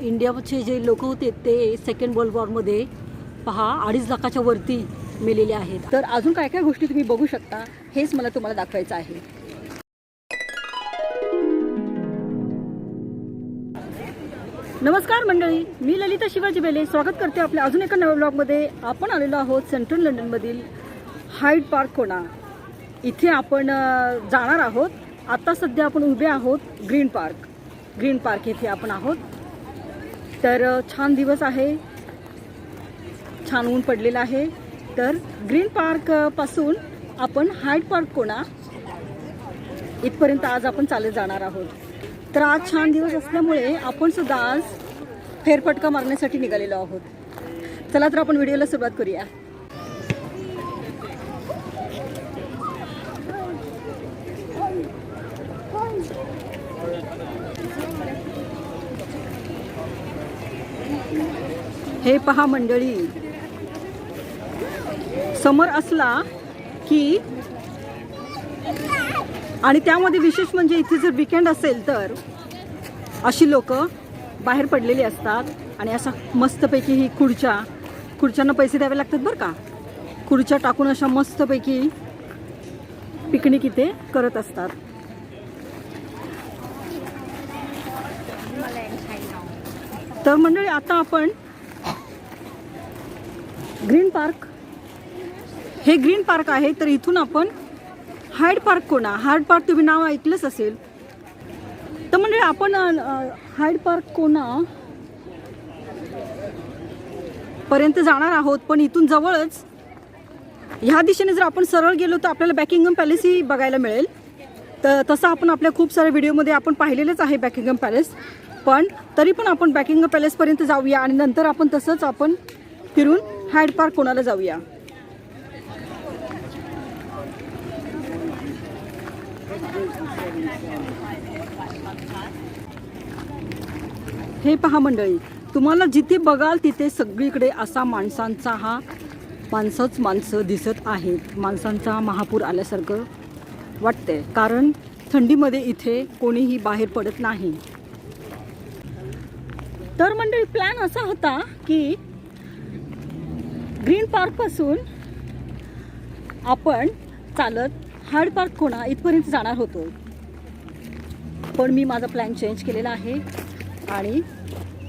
इंडियाचे जे लोक होते ते सेकंड वर्ल्ड वॉरमध्ये पहा अडीच लाखाच्या वरती मेलेले आहेत. तर अजून काय काय गोष्टी तुम्ही बघू शकता हेच मला तुम्हाला दाखवायचं आहे. नमस्कार मंडळी मी ललिता शिवाजी बेले. स्वागत करते आपल्या अजून एका नव्या ब्लॉगमध्ये. आपण आलेलो आहोत सेंट्रल लंडनमधील हाईड पार्क कोणा. इथे आपण जाणार आहोत. आत्ता सध्या आपण उभे आहोत ग्रीन पार्क ग्रीन पार्क येथे आपण आहोत. तर छान दिवस आहे. छान ऊन पडलेलं आहे. तर ग्रीन पार्कपासून आपण हायड पार्क कोणा? इथपर्यंत आज आपण चालत जाणार आहोत. तर आज छान दिवस असल्यामुळे आपण सुद्धा आज फेरफटका मारण्यासाठी निघालेलो आहोत. चला तर आपण व्हिडिओला सुरुवात करूया. हे पहा मंडळी. समर असला की आणि त्यामध्ये विशेष म्हणजे इथे जर विकेंड असेल तर अशी लोक बाहेर पडलेली असतात आणि अशा मस्तपैकी ही खुर्च्या खुर्च्यांना पैसे द्यावे लागतात बरं का? खुर्च्या टाकून अशा मस्तपैकी पिकनिक इथे करत असतात. तर मंडळी आता आपण ग्रीन पार्क. हे ग्रीन पार्क आहे तर इथून आपण हायड पार्क कोणा? हायड पार्क तुम्ही नाव ऐकलंच असेल. तर म्हणजे आपण हायड पार्क कोणा? पर्यंत जाणार आहोत पण इथून जवळच. ह्या दिशेने जर आपण सरळ गेलो तर आपल्याला बॅकिंगम पॅलेसही बघायला मिळेल. तर तसं आपण आपल्या खूप साऱ्या व्हिडिओमध्ये आपण पाहिलेलंच आहे बॅकिंगम पॅलेस. पण तरी पण आपण बॅकिंगम पॅलेसपर्यंत जाऊया आणि नंतर आपण तसंच आपण फिरून हायड पार्क कोणाला जाऊया? हे पहा मंडळी तुम्हाला जिथे बघाल तिथे सगळीकडे असा माणसांचा हा माणसंच माणसं दिसत आहेत. माणसांचा महापूर आल्यासारखं वाटतंय. कारण थंडीमध्ये इथे कोणीही बाहेर पडत नाही. तर मंडळी प्लॅन असा होता की ग्रीन पार्कपासून आपण चालत हार्ड पार्क कोणा इथपर्यंत जाणार होतो. पण मी माझा प्लॅन चेंज केलेला आहे. आणि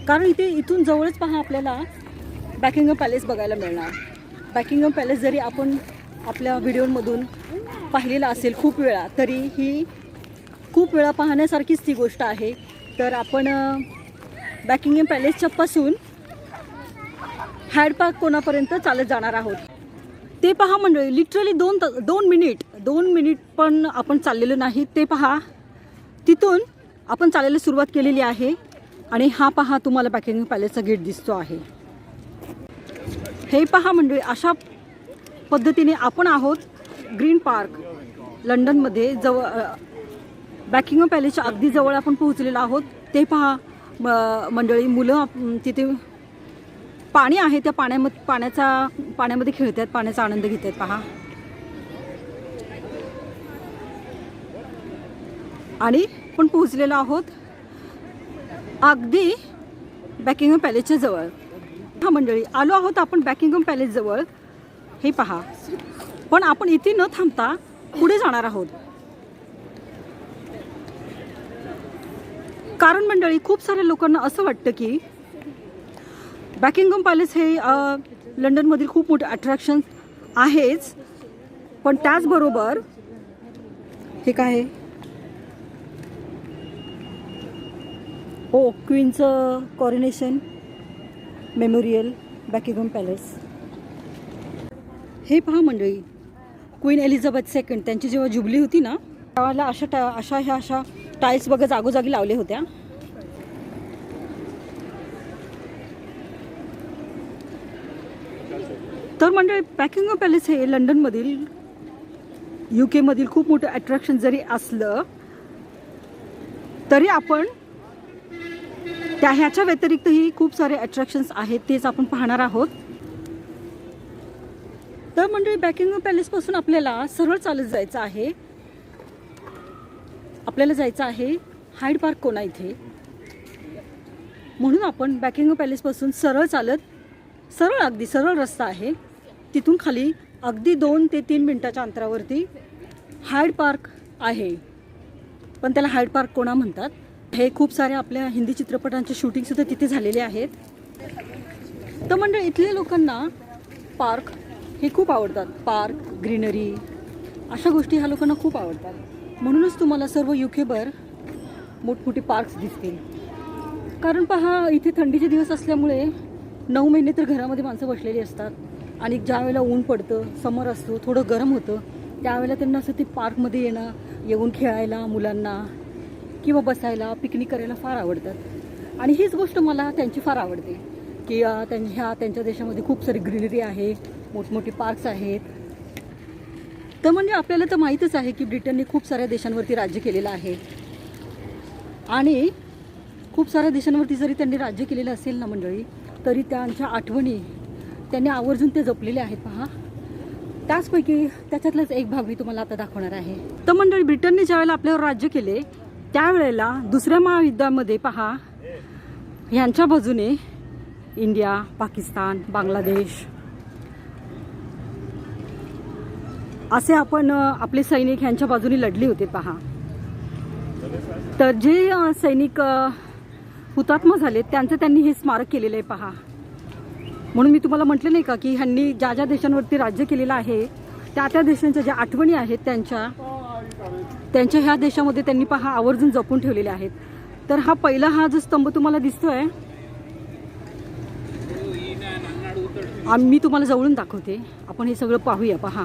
कारण इथे इथून जवळच पहा आपल्याला बॅकिंगम पॅलेस बघायला मिळणार. बॅकिंगम पॅलेस जरी आपण आपल्या व्हिडिओमधून पाहिलेला असेल खूप वेळा तरी ही खूप वेळा पाहण्यासारखीच ती गोष्ट आहे. तर आपण बॅकिंगम पॅलेसच्या पासून हॅडपार्क कोणापर्यंत चालत जाणार आहोत? ते पहा मंडळी लिटरली दोन त दोन मिनिट दोन मिनिट पण आपण चाललेलो नाही. ते पहा तिथून आपण चालायला सुरुवात केलेली आहे आणि हा पहा तुम्हाला बॅकिंग पॅलेसचा गेट दिसतो आहे. हे पहा मंडळी अशा पद्धतीने आपण आहोत ग्रीन पार्क लंडनमध्ये जवळ बॅकिंग पॅलेसच्या अगदी जवळ आपण पोहोचलेलो आहोत. ते पहा म- मंडळी मुलं तिथे पाणी आहे त्या पाण्यामध्ये पाण्याचा पाण्यामध्ये खेळतात पाण्याचा आनंद घेत आहेत पहा. आणि पण पोहोचलेलो आहोत अगदी बॅकिंगम पॅलेसच्या जवळ. हा मंडळी आलो आहोत आपण बॅकिंगम पॅलेस जवळ. हे पहा. पण आपण इथे न थांबता पुढे जाणार आहोत. कारण मंडळी खूप साऱ्या लोकांना असं वाटतं की बॅकिंगम पॅलेस हे लंडनमधील खूप मोठं अट्रॅक्शन आहेच. पण त्याचबरोबर हे काय आहे? हो क्वीनचं कॉरिनेशन मेमोरियल बॅकिंगम पॅलेस हे पहा मंडळी क्वीन एलिझाबेथ सेकंड त्यांची जेव्हा जुबली होती ना त्यावेळेला अशा टा अशा ह्या अशा टाईल्स बघा जागोजागी लावल्या होत्या. तर मंडळी पॅकिंग पॅलेस हे लंडनमधील यू केमधील खूप मोठं अट्रॅक्शन जरी असलं तरी आपण त्या ह्याच्या व्यतिरिक्तही खूप सारे अट्रॅक्शन्स आहेत तेच आपण पाहणार आहोत. तर मंडळी बॅकिंग पॅलेसपासून आपल्याला सरळ चालत जायचं आहे. आपल्याला जायचं आहे हाईड पार्क कोणा इथे. म्हणून आपण बॅकिंग पॅलेसपासून सरळ चालत सरळ अगदी सरळ रस्ता आहे. तिथून खाली अगदी दोन ते तीन मिनटाच्या अंतरावरती हायड पार्क आहे. पण त्याला हायड पार्क कोणा म्हणतात? हे खूप सारे आपल्या हिंदी चित्रपटांचे शूटिंगसुद्धा तिथे झालेले आहेत. तर म्हणजे इथल्या लोकांना पार्क हे खूप आवडतात. पार्क ग्रीनरी अशा गोष्टी ह्या लोकांना खूप आवडतात. म्हणूनच तुम्हाला सर्व युकेभर मोठमोठे पार्क्स दिसतील. कारण पहा इथे थंडीचे दिवस असल्यामुळे नऊ महिने तर घरामध्ये माणसं बसलेली असतात. आणि ज्या वेळेला ऊन पडतं समर असतो थोडं गरम होतं त्यावेळेला त्यांना असं ते पार्कमध्ये येणं येऊन खेळायला मुलांना किंवा बसायला पिकनिक करायला फार आवडतात. आणि हीच गोष्ट मला त्यांची फार आवडते की त्यां ह्या त्यांच्या देशामध्ये खूप सारी ग्रीनरी आहे मोठमोठे पार्क्स आहेत. तर म्हणजे आपल्याला तर माहीतच आहे की ब्रिटनने खूप साऱ्या देशांवरती राज्य केलेलं आहे. आणि खूप साऱ्या देशांवरती जरी त्यांनी राज्य केलेलं असेल ना मंडळी तरी त्यांच्या आठवणी त्यांनी आवर्जून ते जपलेले आहेत पहा. त्याचपैकी त्याच्यातलाच एक भाग मी तुम्हाला आता दाखवणार आहे. तर मंडळी ब्रिटनने ज्यावेळेला आपल्यावर राज्य केले त्यावेळेला दुसऱ्या महायुद्धामध्ये पहा ह्यांच्या बाजूने इंडिया पाकिस्तान बांगलादेश असे आपण आपले सैनिक ह्यांच्या बाजूने लढले होते पहा. तर जे सैनिक हुतात्मा झाले त्यांचं त्यांनी हे स्मारक केलेलं आहे पहा. म्हणून मी तुम्हाला म्हटलं नाही का की ह्यांनी ज्या ज्या देशांवरती राज्य केलेलं आहे त्या त्या देशांच्या ज्या आठवणी आहेत त्यांच्या त्यांच्या ह्या देशामध्ये त्यांनी पहा आवर्जून जपून ठेवलेले आहेत. तर हा पहिला हा जो स्तंभ तुम्हाला दिसतोय मी तुम्हाला जवळून दाखवते. आपण हे सगळं पाहूया पहा.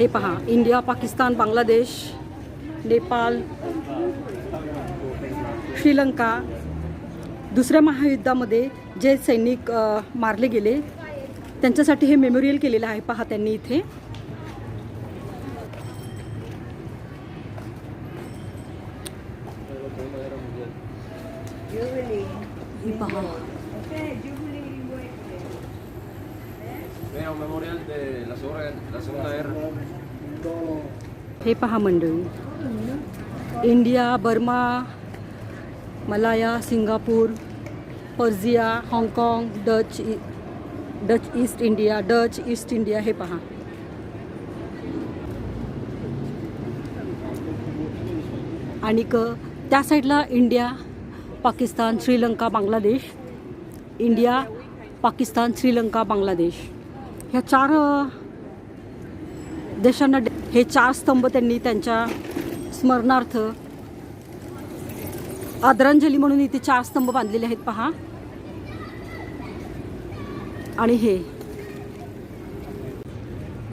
हे पहा इंडिया पाकिस्तान बांगलादेश नेपाळ श्रीलंका दुसऱ्या महायुद्धामध्ये जे सैनिक मारले गेले त्यांच्यासाठी हे मेमोरियल केलेलं आहे. पहा त्यांनी इथे. पहा. हे पहा मंडळी. इंडिया बर्मा मलाया सिंगापूर पर्जिया हाँगकाँग Dutch Dutch East India Dutch East India हे पहा. आणि क त्या साईडला इंडिया पाकिस्तान श्रीलंका बांगलादेश. इंडिया पाकिस्तान श्रीलंका बांगलादेश. ह्या चार देशांना हे चार स्तंभ त्यांनी त्यांच्या स्मरणार्थ आदरांजली म्हणून इथे चार स्तंभ बांधलेले आहेत पहा. आणि हे.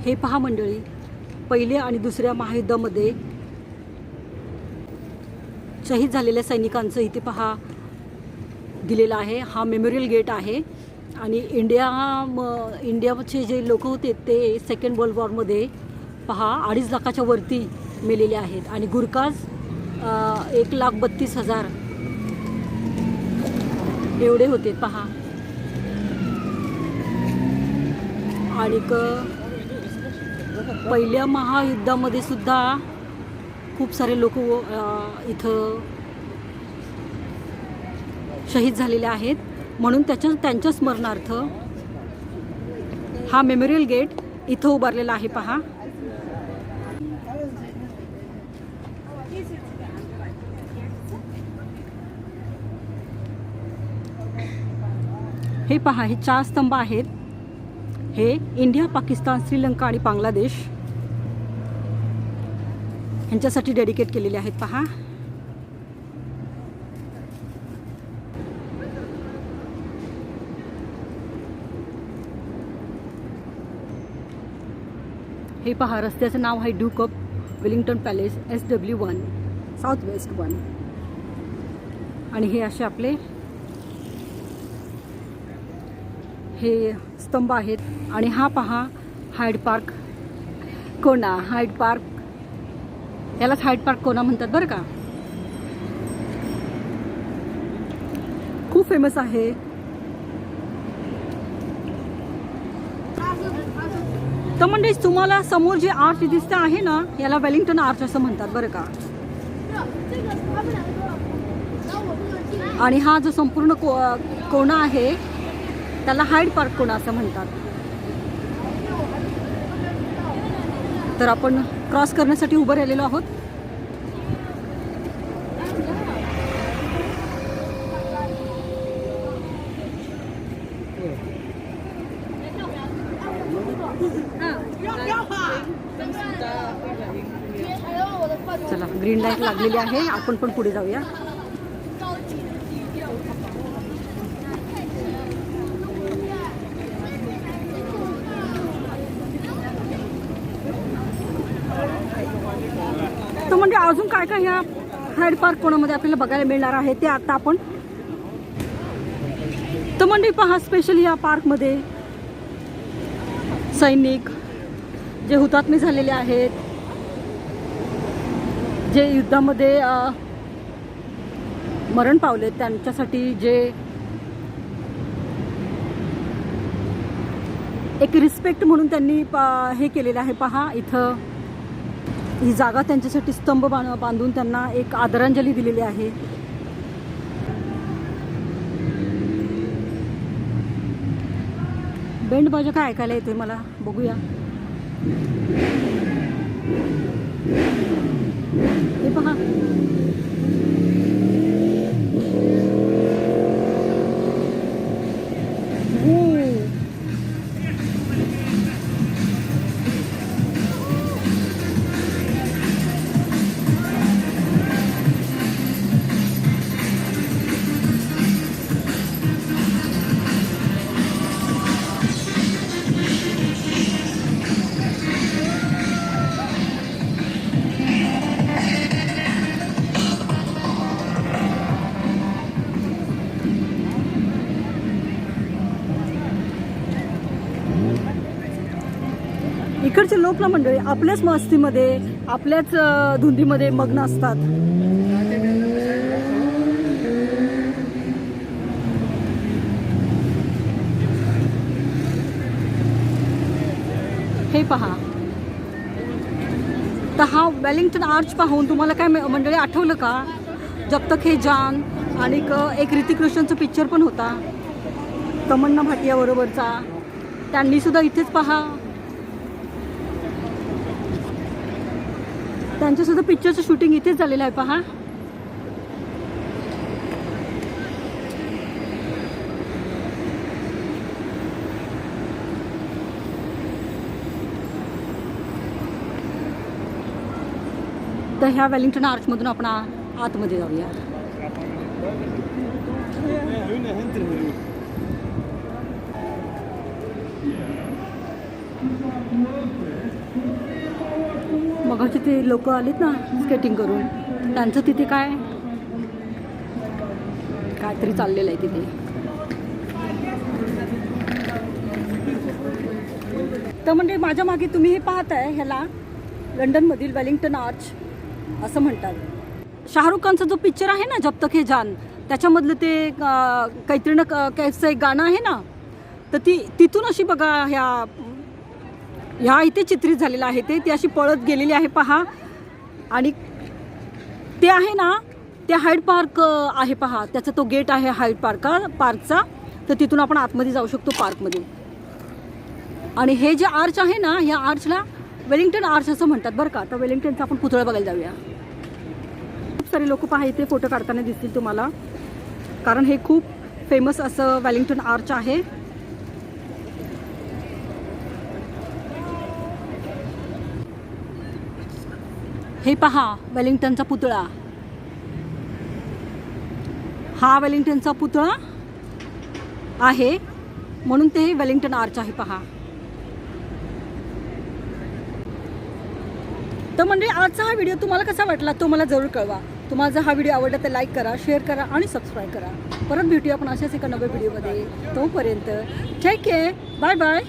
हे पहा मंडळी पहिल्या आणि दुसऱ्या महायुद्धामध्ये शहीद झालेल्या सैनिकांचं इथे पहा दिलेलं आहे. हा मेमोरियल गेट आहे. आणि इंडिया म इंडियाचे जे लोक होते ते सेकंड वर्ल्ड वॉरमध्ये पहा अडीच लाखाच्या वरती मेलेले आहेत. आणि गुरकाज एक लाख बत्तीस हजार. एवढे होते पहा. आणि पहिल्या महायुद्धामध्ये सुद्धा खूप सारे लोक इथं शहीद झालेले आहेत. म्हणून त्याच्या त्यांच्या स्मरणार्थ हा मेमोरियल गेट इथं उभारलेला आहे पहा. पहा हे चार स्तंभ आहेत. हे इंडिया पाकिस्तान श्रीलंका आणि बांगलादेश. ह्यांच्यासाठी डेडिकेट केलेले आहेत पहा. हे पहा रस्त्याचं नाव आहे Duke of Wellington palace S W one south west one. आणि हे असे आपले हे स्तंभ आहेत आणि हा पहा हायड पार्क कोणा? हायड पार्क यालाच हायड पार्क कोणा म्हणतात बरं का? खूप फेमस आहे. तर म्हणजे तुम्हाला समोर जे आर्च दिसतं आहे ना याला वेलिंग्टन आर्च असं म्हणतात बरं का? आणि हा जो संपूर्ण को कोणा आहे त्याला हायड पार्क कोण असं म्हणतात? तर आपण क्रॉस करण्यासाठी उभं राहिलेलो आहोत. चला ग्रीन लाइट लागलेली आहे. आपण पण पुढे जाऊया तर म्हणजे अजून काय काय ह्या हायड पार्क कोणामध्ये आपल्याला बघायला मिळणार आहे ते आता आपण तर म्हणजे पहा स्पेशली या पार्कमध्ये सैनिक जे हुतात्मे झालेले आहेत जे युद्धामध्ये मरण पावले त्यांच्यासाठी जे एक रिस्पेक्ट म्हणून त्यांनी हे केलेलं आहे. पहा इथं ही जागा त्यांच्यासाठी स्तंभ बां- बांधून त्यांना एक आदरांजली दिलेली आहे. बेंड बाजा काय ऐकायला येते मला? बघूया. इकडचे लोक ना मंडळी आपल्याच मस्तीमध्ये आपल्याच धुंदीमध्ये मग्न असतात. हे पहा. तर हा वेलिंग्टन आर्च पाहून तुम्हाला काय म- मंडळी आठवलं का? जब तक हे जान आणि एक ऋतिक रोशनचं पिक्चर पण होता. तमन्ना भाटिया बरोबरचा. त्यांनी सुद्धा इथेच पहा. त्यांचं सुद्धा पिक्चरचं शूटिंग इथेच झालेलं आहे पहा. तर ह्या वेलिंग्टन आर्चमधून आपण आतमध्ये जाऊया. मगाशी ते लोक आलेत ना स्केटिंग करून. त्यांचं तिथे काय? काहीतरी चाललेलं आहे तिथे. तर म्हणजे माझ्या मागे तुम्ही हे पाहताय ह्याला लंडनमधील वेलिंग्टन आर्च असं म्हणतात. शाहरुख खानचा जो पिक्चर आहे ना जब तक हे जान त्याच्यामधलं ते अं, काहीतरी ना क- एक गाणं आहे ना तर ती तिथून अशी बघा ह्या ह्या इथे चित्रित झालेलं आहे ते. ती अशी पळत गेलेली आहे पहा. आणि ते आहे ना ते हायड पार्क आहे पहा. त्याचा तो गेट आहे हायड पार्क पार्कचा. तर तिथून आपण आतमध्ये जाऊ शकतो पार्कमध्ये. आणि हे जे आर्च आहे ना ह्या आर्चला वेलिंग्टन आर्च असं म्हणतात बरं का. तर वेलिंग्टनचा आपण पुतळा बघायला जाऊया. खूप सारे लोक पहा इथे फोटो काढताना दिसतील तुम्हाला. कारण हे खूप फेमस असं वेलिंग्टन आर्च आहे. हे पहा वेलिंग्टनचा पुतळा. हा वेलिंग्टनचा पुतळा आहे म्हणून ते वेलिंग्टन आर्च आहे पहा. तर म्हणजे आजचा हा व्हिडिओ तुम्हाला कसा वाटला तो मला जरूर कळवा. तुम्हाला जर हा व्हिडिओ आवडला तर लाईक करा शेअर करा आणि सबस्क्राईब करा. परत भेटूया आपण अशाच एका नव्या व्हिडिओमध्ये. तोपर्यंत ठीक आहे बाय बाय